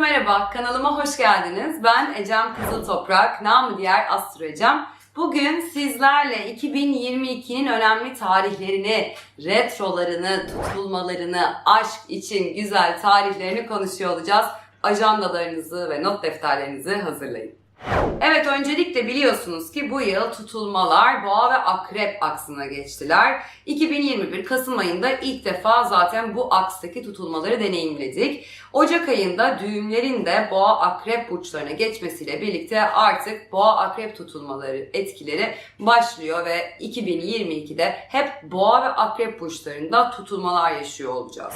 Merhaba, kanalıma hoş geldiniz. Ben Ecem Kızıl Toprak, namı diğer Astro Ecem. Bugün sizlerle 2022'nin önemli tarihlerini, retrolarını, tutulmalarını, aşk için güzel tarihlerini konuşuyor olacağız. Ajandalarınızı ve not defterlerinizi hazırlayın. Evet öncelikle biliyorsunuz ki bu yıl tutulmalar boğa ve akrep aksına geçtiler. 2021 Kasım ayında ilk defa zaten bu akstaki tutulmaları deneyimledik. Ocak ayında düğümlerin de boğa akrep burçlarına geçmesiyle birlikte artık boğa akrep tutulmaları etkileri başlıyor ve 2022'de hep boğa ve akrep burçlarında tutulmalar yaşıyor olacağız.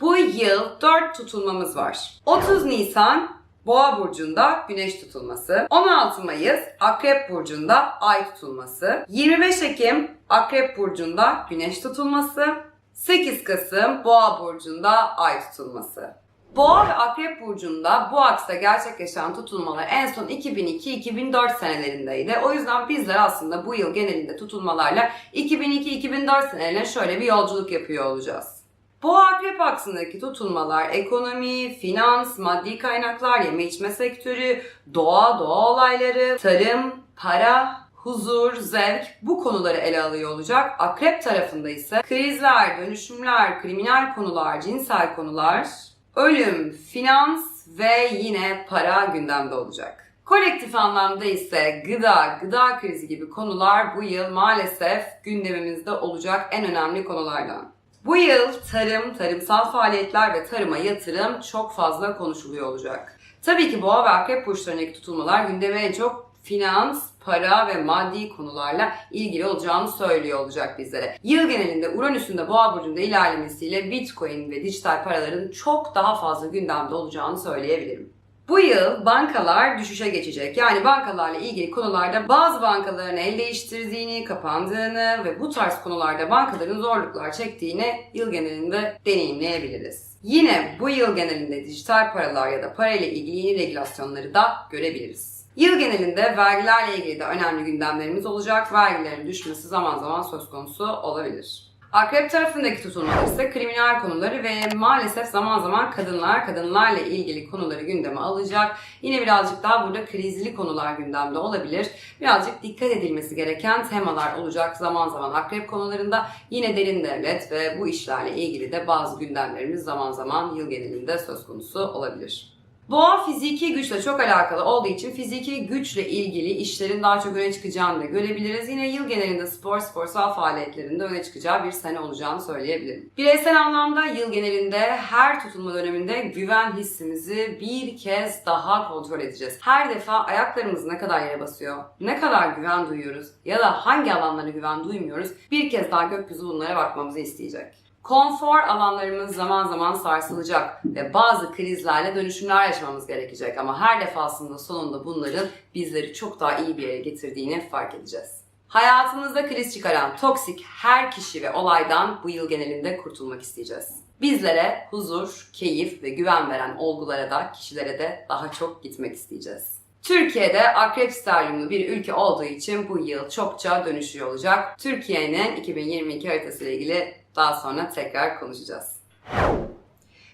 Bu yıl 4 tutulmamız var. 30 Nisan Boğa burcunda güneş tutulması. 16 Mayıs Akrep burcunda ay tutulması. 25 Ekim Akrep burcunda güneş tutulması. 8 Kasım Boğa burcunda ay tutulması. Boğa ve Akrep burcunda bu aksta gerçekleşen tutulmalar en son 2002-2004 senelerindeydi. O yüzden bizler aslında bu yıl genelinde tutulmalarla 2002-2004 senelerine şöyle bir yolculuk yapıyor olacağız. Boğa akrep aksındaki tutulmalar ekonomi, finans, maddi kaynaklar, yeme içme sektörü, doğa, doğa olayları, tarım, para, huzur, zevk bu konuları ele alıyor olacak. Akrep tarafında ise krizler, dönüşümler, kriminal konular, cinsel konular, ölüm, finans ve yine para gündemde olacak. Kolektif anlamda ise gıda, gıda krizi gibi konular bu yıl maalesef gündemimizde olacak en önemli konulardan. Bu yıl tarım, tarımsal faaliyetler ve tarıma yatırım çok fazla konuşuluyor olacak. Tabii ki boğa ve akrep burçlarındaki tutulmalar gündeme en çok finans, para ve maddi konularla ilgili olacağını söylüyor olacak bizlere. Yıl genelinde Uranüs'ün de boğa burcunda ilerlemesiyle Bitcoin ve dijital paraların çok daha fazla gündemde olacağını söyleyebilirim. Bu yıl bankalar düşüşe geçecek. Yani bankalarla ilgili konularda bazı bankaların el değiştirdiğini, kapandığını ve bu tarz konularda bankaların zorluklar çektiğini yıl genelinde deneyimleyebiliriz. Yine bu yıl genelinde dijital paralar ya da parayla ilgili yeni regülasyonları da görebiliriz. Yıl genelinde vergilerle ilgili de önemli gündemlerimiz olacak. Vergilerin düşmesi zaman zaman söz konusu olabilir. Akrep tarafındaki tutulmalar ise kriminal konuları ve maalesef zaman zaman kadınlar, kadınlarla ilgili konuları gündeme alacak. Yine birazcık daha burada krizli konular gündemde olabilir. Birazcık dikkat edilmesi gereken temalar olacak zaman zaman akrep konularında. Yine derin devlet ve bu işlerle ilgili de bazı gündemlerimiz zaman zaman yıl genelinde söz konusu olabilir. Boğa fiziki güçle çok alakalı olduğu için fiziki güçle ilgili işlerin daha çok öne çıkacağını da görebiliriz. Yine yıl genelinde spor, sporsal faaliyetlerinde öne çıkacağı bir sene olacağını söyleyebilirim. Bireysel anlamda yıl genelinde her tutulma döneminde güven hissimizi bir kez daha kontrol edeceğiz. Her defa ayaklarımız ne kadar yere basıyor, ne kadar güven duyuyoruz ya da hangi alanlara güven duymuyoruz bir kez daha gökyüzü bunlara bakmamızı isteyecek. Konfor alanlarımız zaman zaman sarsılacak ve bazı krizlerle dönüşümler yaşamamız gerekecek ama her defasında sonunda bunların bizleri çok daha iyi bir yere getirdiğini fark edeceğiz. Hayatımızda kriz çıkaran toksik her kişi ve olaydan bu yıl genelinde kurtulmak isteyeceğiz. Bizlere huzur, keyif ve güven veren olgulara da kişilere de daha çok gitmek isteyeceğiz. Türkiye'de akrep steryumlu bir ülke olduğu için bu yıl çokça dönüşüyor olacak. Türkiye'nin 2022 haritası ile ilgili daha sonra tekrar konuşacağız.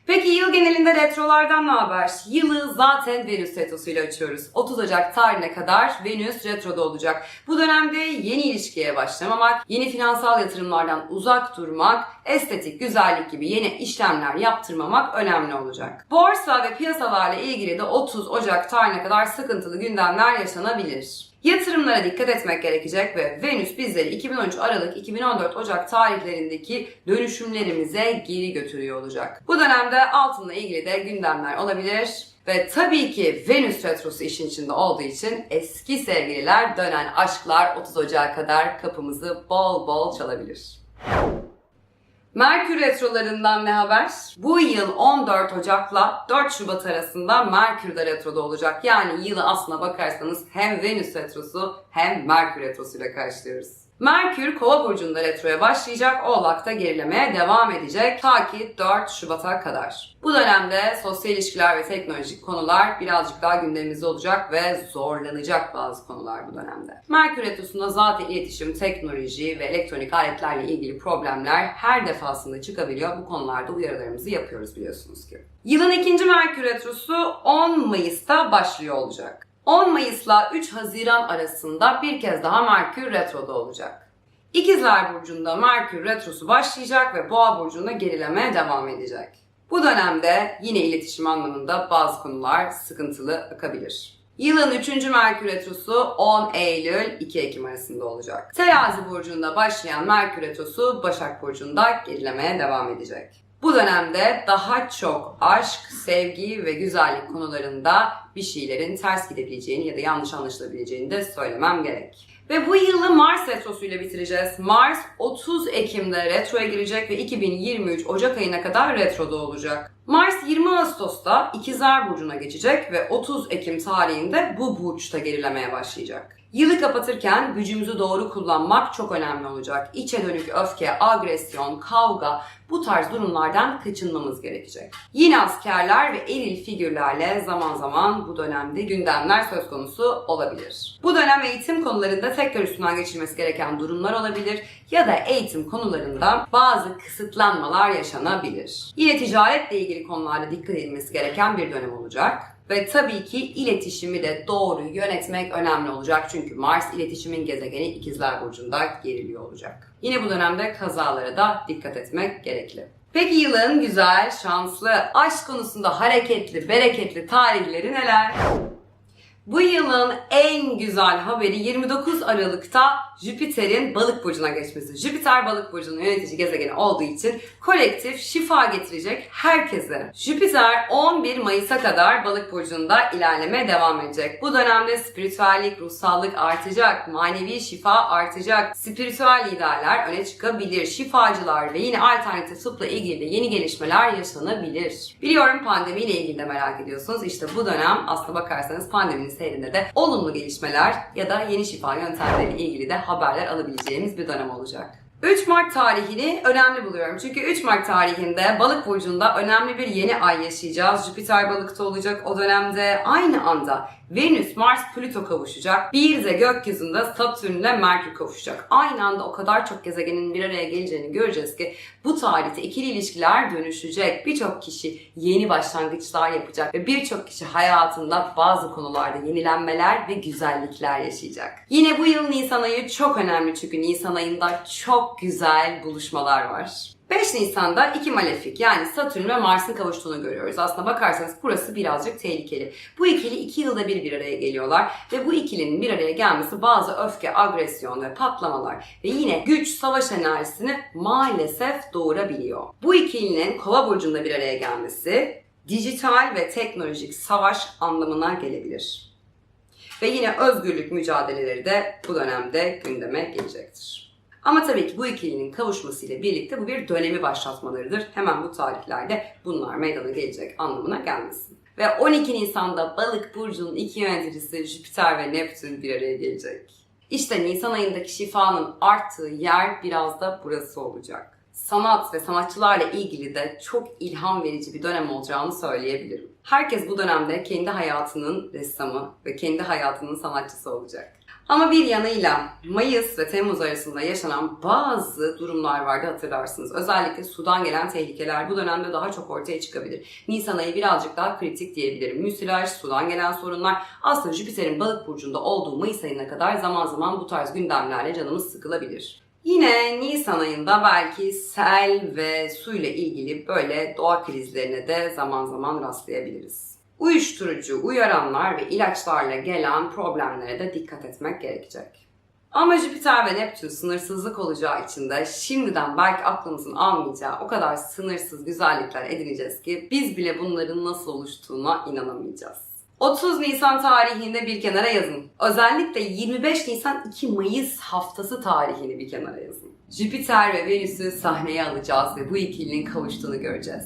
Peki yıl genelinde retrolardan ne haber? Yılı zaten Venüs retrosuyla açıyoruz. 30 Ocak tarihine kadar Venüs retroda olacak. Bu dönemde yeni ilişkiye başlamamak, yeni finansal yatırımlardan uzak durmak, estetik, güzellik gibi yeni işlemler yaptırmamak önemli olacak. Borsa ve piyasalarla ilgili de 30 Ocak tarihine kadar sıkıntılı gündemler yaşanabilir. Yatırımlara dikkat etmek gerekecek ve Venüs bizleri 2013 Aralık 2014 Ocak tarihlerindeki dönüşümlerimize geri götürüyor olacak. Bu dönemde altınla ilgili de gündemler olabilir. Ve tabii ki Venüs retrosu işin içinde olduğu için eski sevgililer dönen aşklar 30 Ocak'a kadar kapımızı bol bol çalabilir. Merkür retrolarından ne haber? Bu yıl 14 Ocak'la 4 Şubat arasında Merkür de retroda olacak. Yani yılı aslına bakarsanız hem Venüs retrosu hem Merkür retrosu ile karşılıyoruz. Merkür Kova burcunda retroya başlayacak, Oğlak'ta gerilemeye devam edecek ta ki 4 Şubat'a kadar. Bu dönemde sosyal ilişkiler ve teknolojik konular birazcık daha gündemimizde olacak ve zorlanacak bazı konular bu dönemde. Merkür retrosunda zaten iletişim, teknoloji ve elektronik aletlerle ilgili problemler her defasında çıkabiliyor. Bu konularda uyarılarımızı yapıyoruz biliyorsunuz ki. Yılın ikinci Merkür retrosu 10 Mayıs'ta başlıyor olacak. 10 Mayıs'la 3 Haziran arasında bir kez daha Merkür retroda olacak. İkizler Burcu'nda Merkür retrosu başlayacak ve Boğa Burcu'nda gerilemeye devam edecek. Bu dönemde yine iletişim anlamında bazı konular sıkıntılı akabilir. Yılın 3. Merkür Retrosu 10 Eylül 2 Ekim arasında olacak. Terazi Burcu'nda başlayan Merkür Retrosu Başak Burcu'nda gerilemeye devam edecek. Bu dönemde daha çok aşk, sevgi ve güzellik konularında bir şeylerin ters gidebileceğini ya da yanlış anlaşılabileceğini de söylemem gerek. Ve bu yılı Mars Retrosu ile bitireceğiz. Mars 30 Ekim'de retroya girecek ve 2023 Ocak ayına kadar retroda olacak. Mars 20 Ağustos'ta İkizler Burcu'na geçecek ve 30 Ekim tarihinde bu burçta gerilemeye başlayacak. Yılı kapatırken gücümüzü doğru kullanmak çok önemli olacak. İçe dönük öfke, agresyon, kavga bu tarz durumlardan kaçınmamız gerekecek. Yine askerler ve eril figürlerle zaman zaman bu dönemde gündemler söz konusu olabilir. Bu dönem eğitim konularında tekrar üstünden geçilmesi gereken durumlar olabilir ya da eğitim konularında bazı kısıtlanmalar yaşanabilir. Yine ticaretle ilgili konularda dikkat edilmesi gereken bir dönem olacak. Ve tabii ki iletişimi de doğru yönetmek önemli olacak. Çünkü Mars iletişimin gezegeni İkizler Burcu'nda geriliyor olacak. Yine bu dönemde kazalara da dikkat etmek gerekli. Peki yılın güzel, şanslı, aşk konusunda hareketli, bereketli tarihleri neler? Bu yılın en güzel haberi 29 Aralık'ta Jüpiter'in balık burcuna geçmesi. Jüpiter balık burcunun yönetici gezegeni olduğu için kolektif şifa getirecek herkese. Jüpiter 11 Mayıs'a kadar balık burcunda ilerlemeye devam edecek. Bu dönemde spiritüellik, ruhsallık artacak, manevi şifa artacak, spiritüel liderler öne çıkabilir, şifacılar ve yine alternatif tıpla ilgili de yeni gelişmeler yaşanabilir. Biliyorum pandemiyle ilgili de merak ediyorsunuz. İşte bu dönem aslına bakarsanız pandeminin seyrinde de olumlu gelişmeler ya da yeni şifa yöntemleriyle ilgili de haberler alabileceğimiz bir dönem olacak. 3 Mart tarihini önemli buluyorum. Çünkü 3 Mart tarihinde balık burcunda önemli bir yeni ay yaşayacağız. Jüpiter balıkta olacak o dönemde. Aynı anda Venüs, Mars, Plüto kavuşacak. Bir de gökyüzünde Satürn ile Merkür kavuşacak. Aynı anda o kadar çok gezegenin bir araya geleceğini göreceğiz ki bu tarihte ikili ilişkiler dönüşecek. Birçok kişi yeni başlangıçlar yapacak ve birçok kişi hayatında bazı konularda yenilenmeler ve güzellikler yaşayacak. Yine bu yıl Nisan ayı çok önemli çünkü Nisan ayında çok güzel buluşmalar var. 5 Nisan'da iki malefik yani Satürn ve Mars'ın kavuştuğunu görüyoruz. Aslına bakarsanız burası birazcık tehlikeli. Bu ikili iki yılda bir bir araya geliyorlar ve bu ikilinin bir araya gelmesi bazı öfke, agresyon ve patlamalar ve yine güç, savaş enerjisini maalesef doğurabiliyor. Bu ikilinin kova burcunda bir araya gelmesi dijital ve teknolojik savaş anlamına gelebilir. Ve yine özgürlük mücadeleleri de bu dönemde gündeme gelecektir. Ama tabii ki bu ikilinin kavuşmasıyla birlikte bu bir dönemi başlatmalarıdır. Hemen bu tarihlerde bunlar meydana gelecek anlamına gelmesin. Ve 12 Nisan'da Balık Burcu'nun iki yöneticisi Jüpiter ve Neptün bir araya gelecek. İşte Nisan ayındaki şifanın arttığı yer biraz da burası olacak. Sanat ve sanatçılarla ilgili de çok ilham verici bir dönem olacağını söyleyebilirim. Herkes bu dönemde kendi hayatının ressamı ve kendi hayatının sanatçısı olacak. Ama bir yanıyla Mayıs ve Temmuz arasında yaşanan bazı durumlar vardı hatırlarsınız. Özellikle sudan gelen tehlikeler bu dönemde daha çok ortaya çıkabilir. Nisan ayı birazcık daha kritik diyebilirim. Müsilaj, sudan gelen sorunlar aslında Jüpiter'in balık burcunda olduğu Mayıs ayına kadar zaman zaman bu tarz gündemlerle canımız sıkılabilir. Yine Nisan ayında belki sel ve suyla ilgili böyle doğa krizlerine de zaman zaman rastlayabiliriz. Uyuşturucu, uyaranlar ve ilaçlarla gelen problemlere de dikkat etmek gerekecek. Ama Jüpiter ve Neptün sınırsızlık olacağı için de şimdiden belki aklımızın almayacağı o kadar sınırsız güzellikler edineceğiz ki biz bile bunların nasıl oluştuğuna inanamayacağız. 30 Nisan tarihinde bir kenara yazın. Özellikle 25 Nisan 2 Mayıs haftası tarihini bir kenara yazın. Jüpiter ve Venüs'ü sahneye alacağız ve bu ikilinin kavuştuğunu göreceğiz.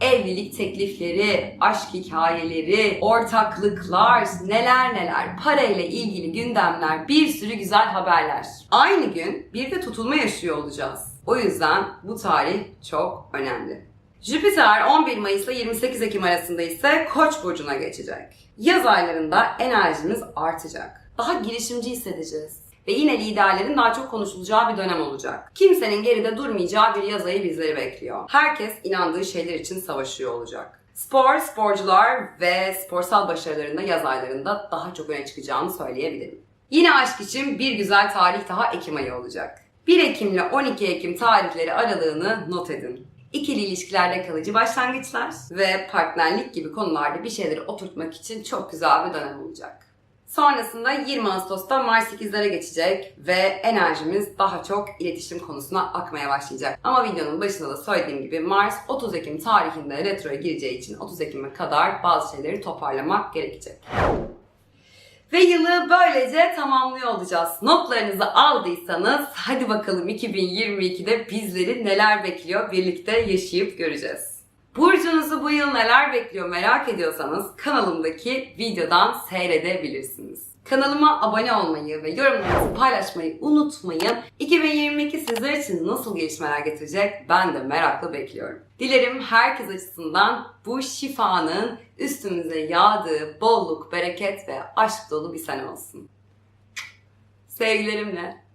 Evlilik teklifleri, aşk hikayeleri, ortaklıklar, neler neler, parayla ilgili gündemler, bir sürü güzel haberler. Aynı gün bir de tutulma yaşıyor olacağız. O yüzden bu tarih çok önemli. Jüpiter 11 Mayıs ile 28 Ekim arasında ise Koç burcuna geçecek. Yaz aylarında enerjimiz artacak. Daha girişimci hissedeceğiz. Ve yine liderlerin daha çok konuşulacağı bir dönem olacak. Kimsenin geride durmayacağı bir yaz ayı bizleri bekliyor. Herkes inandığı şeyler için savaşıyor olacak. Spor, sporcular ve sporsal başarılarında yaz aylarında daha çok öne çıkacağını söyleyebilirim. Yine aşk için bir güzel tarih daha Ekim ayı olacak. 1 Ekim ile 12 Ekim tarihleri aralığını not edin. İkili ilişkilerde kalıcı başlangıçlar ve partnerlik gibi konularda bir şeyleri oturtmak için çok güzel bir dönem olacak. Sonrasında 20 Ağustos'ta Mars 8'lere geçecek ve enerjimiz daha çok iletişim konusuna akmaya başlayacak. Ama videonun başında da söylediğim gibi Mars 30 Ekim tarihinde retroya gireceği için 30 Ekim'e kadar bazı şeyleri toparlamak gerekecek. Ve yılı böylece tamamlıyor olacağız. Notlarınızı aldıysanız hadi bakalım 2022'de bizleri neler bekliyor birlikte yaşayıp göreceğiz. Burcunuzu bu yıl neler bekliyor merak ediyorsanız kanalımdaki videodan seyredebilirsiniz. Kanalıma abone olmayı ve yorumlarınızı paylaşmayı unutmayın. 2022 sizler için nasıl gelişmeler getirecek ben de merakla bekliyorum. Dilerim herkes açısından bu şifanın üstümüze yağdığı bolluk, bereket ve aşk dolu bir sene olsun. Sevgilerimle